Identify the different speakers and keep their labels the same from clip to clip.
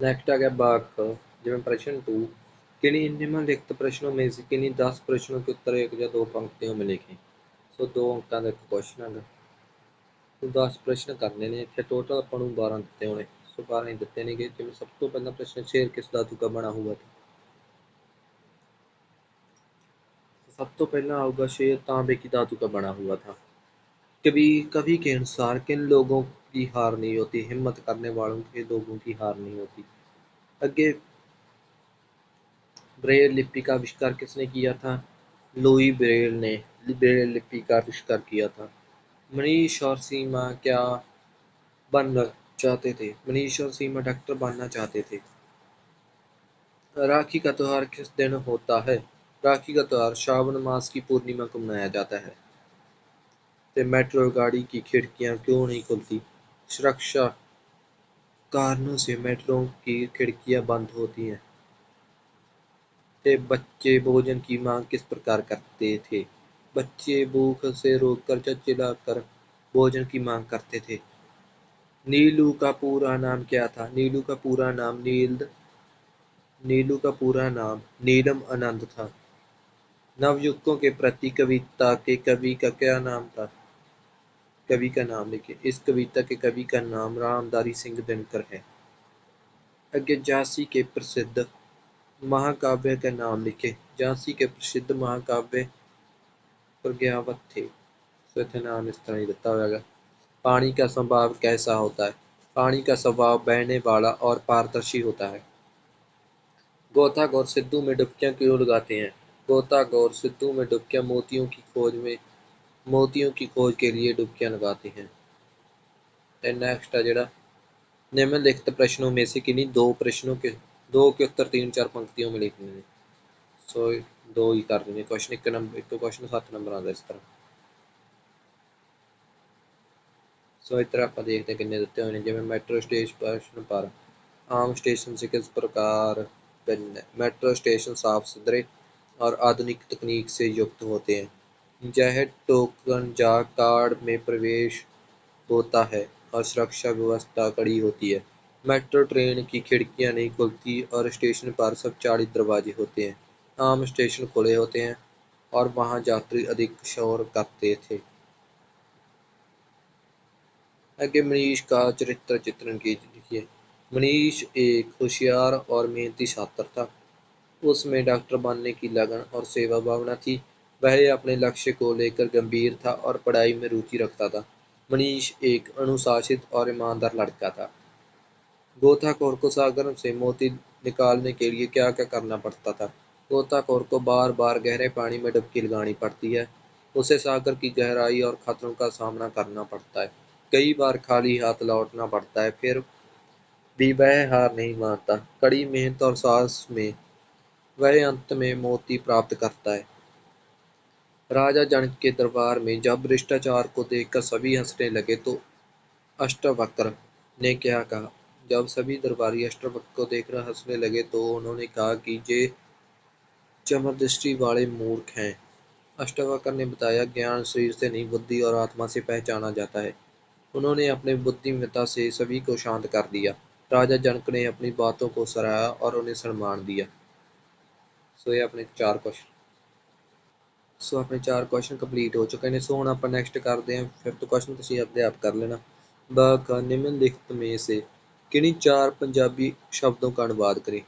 Speaker 1: Next आ गया बाक जिसमें प्रश्न टू, किन्हीं निम्नलिखित प्रश्नों में से किन्हीं दस प्रश्नों के उत्तर एक या दो पंक्तियों में लिखें? सो दो अंकों का क्वेश्चन है तो दस प्रश्न करने ने इतने टोटल अपन बारह दिते होने। सो बारह ही दिते नहीं गए जिसमें सब तो पहला प्रश्न शेर किस धातु का बना हुआ था? सब तो पहला होगा शेर, तांबे की धातु का बना हुआ था। कभी कभी के अनुसार किन लोगों की हार नहीं होती, हिम्मत करने वालों के लोगों की हार नहीं होती। अगे ब्रेल लिपि का आविष्कार किसने किया था? लुई ब्रेल ने ब्रेल लिपि का आविष्कार किया था। मनीष और सीमा क्या बनना चाहते थे? मनीष और सीमा डॉक्टर बनना चाहते थे। राखी का त्योहार किस दिन होता है? राखी का त्योहार श्रावण मास की पूर्णिमा को मनाया जाता है। ते मेट्रो गाड़ी की खिड़कियाँ क्यों नहीं खुलती? सुरक्षा कारणों से मेट्रो की खिड़कियाँ बंद होती हैं। ते बच्चे भोजन की मांग किस प्रकार करते थे? बच्चे भूख से रोककर चिल्लाकर भोजन की मांग करते थे। नीलू का पूरा नाम क्या था? नीलू का पूरा नाम नील, नीलू का पूरा नाम नीलम आनंद था। नवयुवकों के प्रति कविता के कवि का क्या नाम था? कवि का नाम लिखे। इस कविता के कवि का नाम रामदारी सिंह दिनकर है। आगे झांसी के प्रसिद्ध महाकाव्य का नाम लिखे। झांसी के प्रसिद्ध महाकाव्य प्रज्ञावत थे। तो नाम इस तरह ही दिता होगा। पानी का स्वभाव कैसा होता है? पानी का स्वभाव बहने वाला और पारदर्शी होता है। गोताखोर सिद्धू में डुबकियाँ क्यों लगाते हैं? गोताखोर सिद्धू में डुबकियाँ मोतियों की खोज में मोतियों की खोज के लिए डुबकियाँ लगाते हैं। नेक्स्ट है जरा निम्नलिखित प्रश्नों में से किन्हीं दो प्रश्नों के, दो के उत्तर तीन चार पंक्तियों में लिखने हैं। सो दो ही कर देंगे। क्वेश्चन एक नंबर, एक क्वेश्चन सत्त नंबर आता इस तरह। सो इस तरह आप देखते हैं किन्ने दिते हुए जिम्मे मैट्रो स्टेशन पर, आम स्टेशन से किस प्रकार मेट्रो स्टेशन साफ़ सुथरे और आधुनिक तकनीक से युक्त होते हैं। यह टोकन कार्ड में प्रवेश होता है और सुरक्षा व्यवस्था कड़ी होती है। मेट्रो, ट्रेन की खिड़कियाँ नहीं खुलती और स्टेशन पर सब चालीस दरवाजे होते हैं। आम स्टेशन खुले होते हैं और वहाँ यात्री अधिक शोर करते थे। आगे मनीष का चरित्र चित्रण कीजिए। मनीष एक होशियार और मेहनती छात्र था। उसमें डॉक्टर बनने की लगन और सेवा भावना थी। वह अपने लक्ष्य को लेकर गंभीर था और पढ़ाई में रुचि रखता था। मनीष एक अनुशासित और ईमानदार लड़का था। गोताखोर को सागर से मोती निकालने के लिए क्या क्या करना पड़ता था? गोताखोर को बार बार गहरे पानी में डुबकी लगानी पड़ती है। उसे सागर की गहराई और खतरों का सामना करना पड़ता है। कई बार खाली हाथ लौटना पड़ता है, फिर भी वह हार नहीं मानता। कड़ी मेहनत और साहस में वह अंत में मोती प्राप्त करता है। राजा जनक के दरबार में जब भ्रष्टाचार को देखकर सभी हंसने लगे तो अष्टवक्र ने क्या कहा? जब सभी दरबारी अष्टवक्र को देखकर हंसने लगे तो उन्होंने कहा कि ये चमर दृष्टि वाले मूर्ख हैं। अष्टवक्र ने बताया, ज्ञान शरीर से नहीं, बुद्धि और आत्मा से पहचाना जाता है। उन्होंने अपने बुद्धिमत्ता से सभी को शांत कर दिया। राजा जनक ने अपनी बातों को सराहा और उन्हें सम्मान दिया। सो ये अपने चार क्वेश्चन। ਸੋ ਆਪਣੇ ਚਾਰ ਕੁਐਸਚਨ ਕੰਪਲੀਟ ਹੋ ਚੁੱਕੇ ਨੇ। ਸੋ ਹੁਣ ਆਪਾਂ ਨੈਕਸਟ ਕਰਦੇ ਹਾਂ। ਫਿਫਥ ਕੁਐਸਚਨ ਤੁਸੀਂ ਆਪਦੇ ਆਪ ਕਰ ਲੈਣਾ। ਬ ਕ ਨਿਮਨਲਿਖਤ ਮੇ ਸੇ। ਕਿਹੜੀ ਚਾਰ ਪੰਜਾਬੀ ਸ਼ਬਦੋਂ ਦਾ ਅਨੁਵਾਦ ਕਰੇ?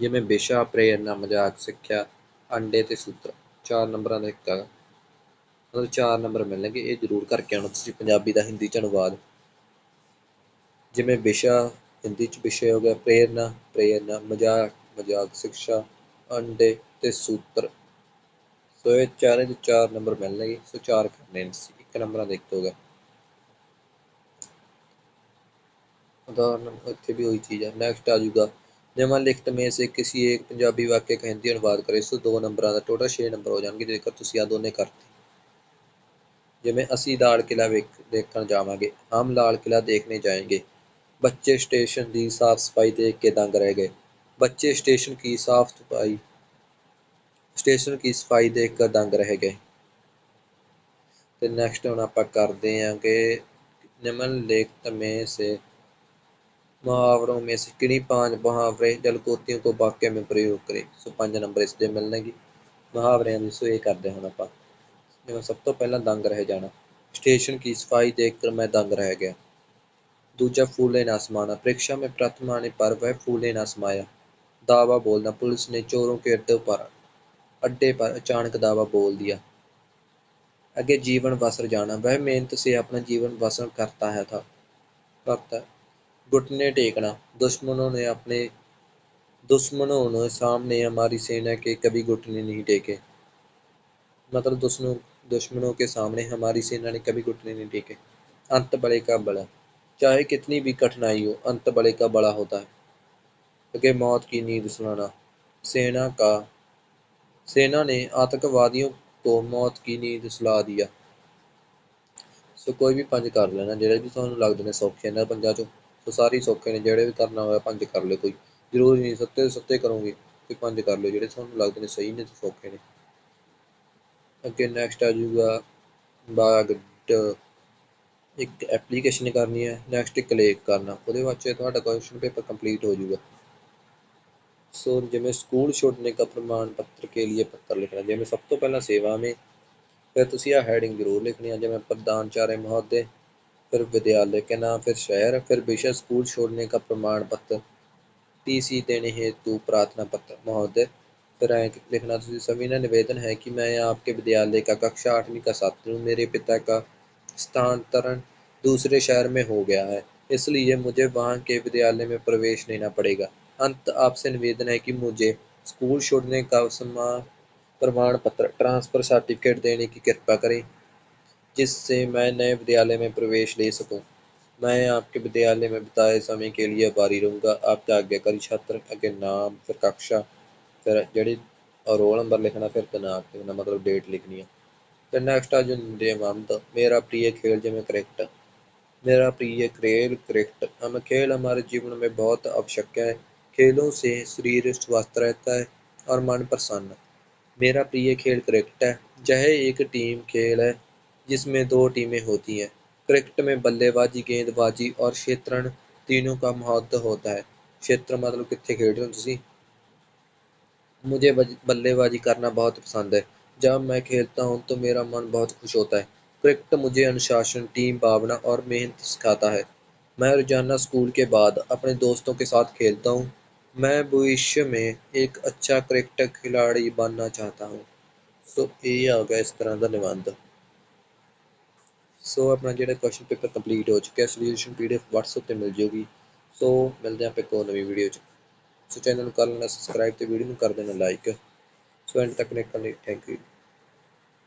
Speaker 1: ਜਿਵੇਂ ਬੇਸ਼ਾ, ਪ੍ਰੇਰਨਾ, ਮਜ਼ਾਕ, ਸਿੱਖਿਆ, ਅੰਡੇ ਤੇ ਸੂਤਰ। ਚਾਰ ਨੰਬਰਾਂ ਦਾ ਇੱਕ ਆ। ਮਤਲਬ ਚਾਰ ਨੰਬਰ ਮਿਲਣਗੇ। ਇਹ ਜ਼ਰੂਰ ਕਰਕੇ ਆਉਣਾ ਤੁਸੀਂ। ਪੰਜਾਬੀ ਦਾ ਹਿੰਦੀ ਚ ਅਨੁਵਾਦ। ਜਿਵੇਂ ਵਿਸ਼ਾ ਹਿੰਦੀ ਚ ਵਿਸ਼ੇ ਹੋ ਗਿਆ ਪ੍ਰੇਰਨਾ ਪ੍ਰੇਰਨਾ, ਮਜ਼ਾਕ ਮਜ਼ਾਕ, ਸਿੱਖਿਆ, ਅੰਡੇ ਤੇ ਸੂਤਰ। ते सूत्र सो ये चारे जो चार नंबर मिलने सो चार करने एक नंबर का एक होगा। उदाहरण इतने भी वही चीज़ है। नेक्स्ट आ जाऊगा। निम्नलिखित में से किसी एक पंजाबी वाक्य का हिंदी अनुवाद करें सो दो नंबर का टोटल छे नंबर हो जाएँगे, जेकर तुम आ दोनों करते। जिमें असी लाल किला देखने जावे हम लाल किला देखने जाएँगे। बच्चे स्टेशन की साफ़ सफ़ाई देख के दंग रह गए। बच्चे स्टेशन की साफ़ सफ़ाई स्टेशन की सफाई देख कर दंग रह गए तो नेक्स्ट हम आप करते हैं कि निम्नलिखित में से मुहावरों में से किन्हीं पांच मुहावरे जलकोतियों को वाक्य में प्रयोग करें सो पांच नंबर ਇਸ ਦੇ ਮਿਲਣਗੇ ਮੁਹਾਵਰਿਆਂ ਦੀ ਸੋ ਇਹ ਕਰਦੇ ਹੁਣ ਆਪਾਂ ਜਿਵੇਂ ਸਭ ਤੋਂ ਪਹਿਲਾਂ ਦੰਗ ਰਹਿ ਜਾਣਾ स्टेशन की सफाई देखकर मैं दंग रह गया दूजा फूले ना समाना परीक्षा में प्रथम आने पर वह फूले ना समाया दावा बोलना पुलिस ने चोरों के अड्डे पर अड्डे पर अचानक दावा बोल दिया आगे जीवन बसर जाना वह मेहनत से अपना जीवन बसर करता है था करता घुटने टेकना दुश्मनों ने अपने दुश्मनों ने सामने हमारी सेना के कभी घुटने नहीं टेके मतलब दुश्मनों दुश्मनों के सामने हमारी सेना ने कभी घुटने नहीं टेके अंत बड़े का बड़ा चाहे कितनी भी कठिनाई हो अंत बड़े का बड़ा होता है क्योंकि मौत की नींद सुनाना सेना का सेना ने आतंकवादियों को मौत की नींद सुला दिया सो कोई भी पंज कर लेना ਜਿਹੜੇ भी ਤੁਹਾਨੂੰ ਲੱਗਦੇ ਨੇ ਸੌਖੇ ਇਹਨਾਂ ਪੰਜਾਂ ਚੋਂ ਸੋ ਸਾਰੇ ਸੌਖੇ ਨੇ ਜਿਹੜੇ ਵੀ ਕਰਨਾ ਹੋਇਆ ਪੰਜ ਕਰ ਲਿਓ ਕੋਈ ਜ਼ਰੂਰੀ ਨਹੀਂ ਸੱਤੇ ਸੱਤੇ ਕਰੋਗੇ ਕੋਈ ਪੰਜ ਕਰ ਲਿਓ ਜਿਹੜੇ ਤੁਹਾਨੂੰ ਲੱਗਦੇ ਨੇ ਸਹੀ ਨੇ ਤੇ ਸੌਖੇ ਨੇ ਅੱਗੇ ਨੈਕਸਟ ਆ ਜਾਊਗਾ ਬਾਗ ਇੱਕ ਐਪਲੀਕੇਸ਼ਨ ਕਰਨੀ ਹੈ ਨੈਕਸਟ ਇੱਕ ਲੇਖ ਕਰਨਾ ਉਹਦੇ ਵਿੱਚ ਤੁਹਾਡਾ ਕੁਐਸਚਨ पेपर कंप्लीट हो जाएगा सो जिमें स्कूल छोड़ने का प्रमाण पत्र के लिए पत्र लिखना जिमें सब तो सेवा में, फिर तुम हैडिंग ज़रूर लिखनी है, जिमें प्रधानचार्य महोदय, फिर विद्यालय के नाम, फिर शहर, फिर विषय स्कूल छोड़ने का प्रमाण पत्र टीसी देने हेतु प्रार्थना पत्र। महोदय, फिर लिखना सभी ने निवेदन है कि मैं आपके विद्यालय का कक्षा आठवीं का छात्र हूँ, मेरे पिता का स्थानांतरण दूसरे शहर में हो गया है, इसलिए मुझे वहाँ के विद्यालय में प्रवेश लेना पड़ेगा। अंत आपसे निवेदन है कि मुझे स्कूल छोड़ने का प्रमाण पत्र, ट्रांसफ़र सर्टिफिकेट देने की कृपा करें, जिससे मैं नए विद्यालय में प्रवेश ले सकूँ। मैं आपके विद्यालय में बिताए समय के लिए आभारी रहूँगा। आपका आज्ञाकारी छात्र अगे नाम, फिर कक्षा, फिर जड़ी और रोल नंबर लिखना, फिर तनाव लिखना मतलब डेट लिखनी है। फिर नेक्स्ट आज नियमांत मेरा प्रिय खेल जिमें क्रिकेट मेरा प्रिय खेल क्रिकेट हमें खेल हमारे जीवन में बहुत आवश्यक है। खेलों से शरीर स्वस्थ रहता है और मन प्रसन्न। मेरा प्रिय खेल क्रिकेट है। यह एक टीम खेल है, जिसमें दो टीमें होती हैं। क्रिकेट में बल्लेबाजी, गेंदबाजी और क्षेत्रण तीनों का महत्व होता है। क्षेत्र मतलब कितने खेल रहे हो तुम मुझे बल्लेबाजी करना बहुत पसंद है। जब मैं खेलता हूँ तो मेरा मन बहुत खुश होता है। क्रिकेट मुझे अनुशासन टीम भावना और मेहनत सिखाता है। मैं रोज़ाना स्कूल के बाद अपने दोस्तों के साथ खेलता हूँ। मैं भविष्य में एक अच्छा क्रिकेट खिलाड़ी बनना चाहता हूँ सो ये आ गया इस तरह का निबंध ਸੋ ਆਪਣਾ ਜਿਹੜਾ ਕੁਐਸਚਨ ਪੇਪਰ ਕੰਪਲੀਟ ਹੋ ਚੁੱਕਿਆ ਸੋਲੂਸ਼ਨ ਪੀਡੀਐਫ WhatsApp ਤੇ ਮਿਲ ਜੂਗੀ ਸੋ ਮਿਲਦੇ ਆਪਾਂ ਇੱਕ ਹੋਰ ਨਵੀਂ ਵੀਡੀਓ 'ਚ ਸੋ ਚੈਨਲ ਨੂੰ ਕਰ ਲੈਣਾ ਸਬਸਕ੍ਰਾਈਬ ਤੇ ਵੀਡੀਓ ਨੂੰ ਕਰ ਦੇਣਾ ਲਾਈਕ ਸੋ ਐਂਡ ਤੱਕ ਦੇਖਣ ਲਈ ਥੈਂਕ ਯੂ